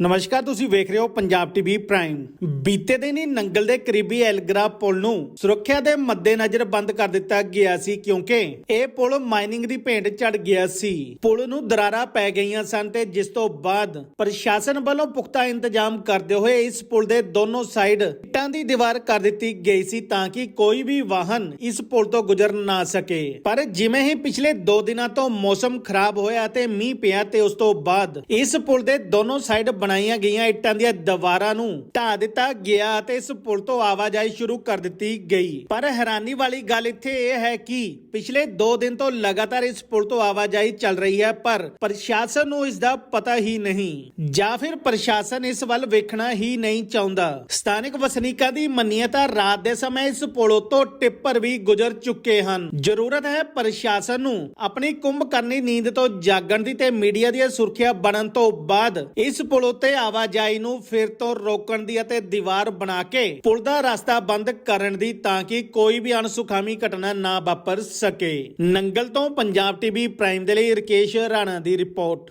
ਨਮਸਕਾਰ, ਤੁਸੀਂ ਵੇਖ ਰਹੇ ਹੋ ਪੰਜਾਬ ਟੀਵੀ ਪ੍ਰਾਈਮ। ਬੀਤੇ ਦਿਨ ਹੀ ਨੰਗਲ ਦੇ ਕਰੀਬੀ ਐਲਗਰਾ ਪੁਲ ਨੂੰ ਸੁਰੱਖਿਆ ਦੇ ਮੱਦੇਨਜ਼ਰ ਬੰਦ ਕਰ ਦਿੱਤਾ ਗਿਆ ਸੀ ਕਿਉਂਕਿ ਇਹ ਪੁਲ ਮਾਈਨਿੰਗ ਦੀ ਭੇਂਟ ਚੜ ਗਿਆ ਸੀ। ਪੁਲ ਨੂੰ ਦਰਾਰਾਂ ਪੈ ਗਈਆਂ ਸਨ ਤੇ ਜਿਸ ਤੋਂ ਬਾਅਦ ਪ੍ਰਸ਼ਾਸਨ ਵੱਲੋਂ ਪੁਖਤਾ ਇੰਤਜ਼ਾਮ ਕਰਦੇ ਹੋਏ ਇਸ ਪੁਲ ਦੇ ਦੋਨੋਂ ਸਾਈਡ ਇੱਟਾਂ ਦੀ ਦੀਵਾਰ ਕਰ ਦਿੱਤੀ ਗਈ ਸੀ ਤਾਂ ਕਿ ਕੋਈ ਵੀ ਵਾਹਨ ਇਸ ਪੁਲ ਤੋਂ ਗੁਜ਼ਰ ਨਾ ਸਕੇ। ਪਰ ਜਿਵੇਂ ਹੀ ਪਿਛਲੇ 2 ਦਿਨਾਂ ਤੋਂ ਮੌਸਮ ਖਰਾਬ ਹੋਇਆ ਤੇ ਮੀਂਹ ਪਿਆ ਤੇ ਉਸ ਤੋਂ ਬਾਅਦ ਇਸ ਪੁਲ ਦੇ ਦੋਨੋਂ ਸਾਈਡ ਬਣਾਈਆਂ ਗਈਆਂ ਇੱਟਾਂ ਦੀਆਂ ਦੀਵਾਰਾਂ ਨੂੰ ਢਾ ਦਿੱਤਾ ਗਿਆ ਤੇ ਇਸ ਪੁਲ ਤੋਂ ਆਵਾਜਾਈ ਸ਼ੁਰੂ ਕਰ ਦਿੱਤੀ ਗਈ। ਪਰ ਹੈਰਾਨੀ ਵਾਲੀ ਗੱਲ ਇੱਥੇ ਇਹ ਹੈ ਕਿ ਪਿਛਲੇ 2 ਦਿਨ ਤੋਂ ਲਗਾਤਾਰ ਇਸ ਪੁਲ ਤੋਂ ਆਵਾਜਾਈ ਚੱਲ ਰਹੀ ਹੈ, ਪਰ ਪ੍ਰਸ਼ਾਸਨ ਨੂੰ ਇਸ ਦਾ ਪਤਾ ਹੀ ਨਹੀਂ ਜਾਂ ਫਿਰ ਪ੍ਰਸ਼ਾਸਨ ਇਸ ਵੱਲ ਵੇਖਣਾ ਹੀ ਨਹੀਂ ਚਾਹੁੰਦਾ। ਸਥਾਨਕ ਵਸਨੀਕਾਂ ਦੀ ਮੰਨੀਏ ਰਾਤ ਦੇ ਸਮੇਂ ਇਸ ਪੁਲ ਤੋਂ ਟਿੱਪਰ ਵੀ ਗੁਜ਼ਰ ਚੁੱਕੇ ਹਨ। ਜ਼ਰੂਰਤ ਹੈ ਪ੍ਰਸ਼ਾਸਨ ਨੂੰ ਆਪਣੀ ਕੁੰਭ ਕਰਨੀ ਨੀਂਦ ਤੋਂ ਜਾਗਣ ਦੀ ਤੇ ਮੀਡੀਆ ਦੀਆਂ ਸੁਰੱਖਿਆ ਬਣਨ ਤੋਂ ਬਾਅਦ ਇਸ ਪੁਲ ਉੱਤੇ ਆਵਾਜਾਈ ਨੂੰ ਫਿਰ ਤੋਂ ਰੋਕਣ ਦੀ ਅਤੇ ਦੀਵਾਰ ਬਣਾ ਕੇ ਪੁਲ ਦਾ ਰਸਤਾ ਬੰਦ ਕਰਨ ਦੀ ਤਾਂ ਕਿ ਕੋਈ ਵੀ ਅਣਸੁਖਾਮੀ ਘਟਨਾ ਨਾ ਵਾਪਰ ਸਕੇ। ਨੰਗਲ ਤੋਂ ਪੰਜਾਬ ਟੀਵੀ ਪ੍ਰਾਈਮ ਦੇ ਲਈ ਰਕੇਸ਼ ਰਾਣਾ ਦੀ ਰਿਪੋਰਟ।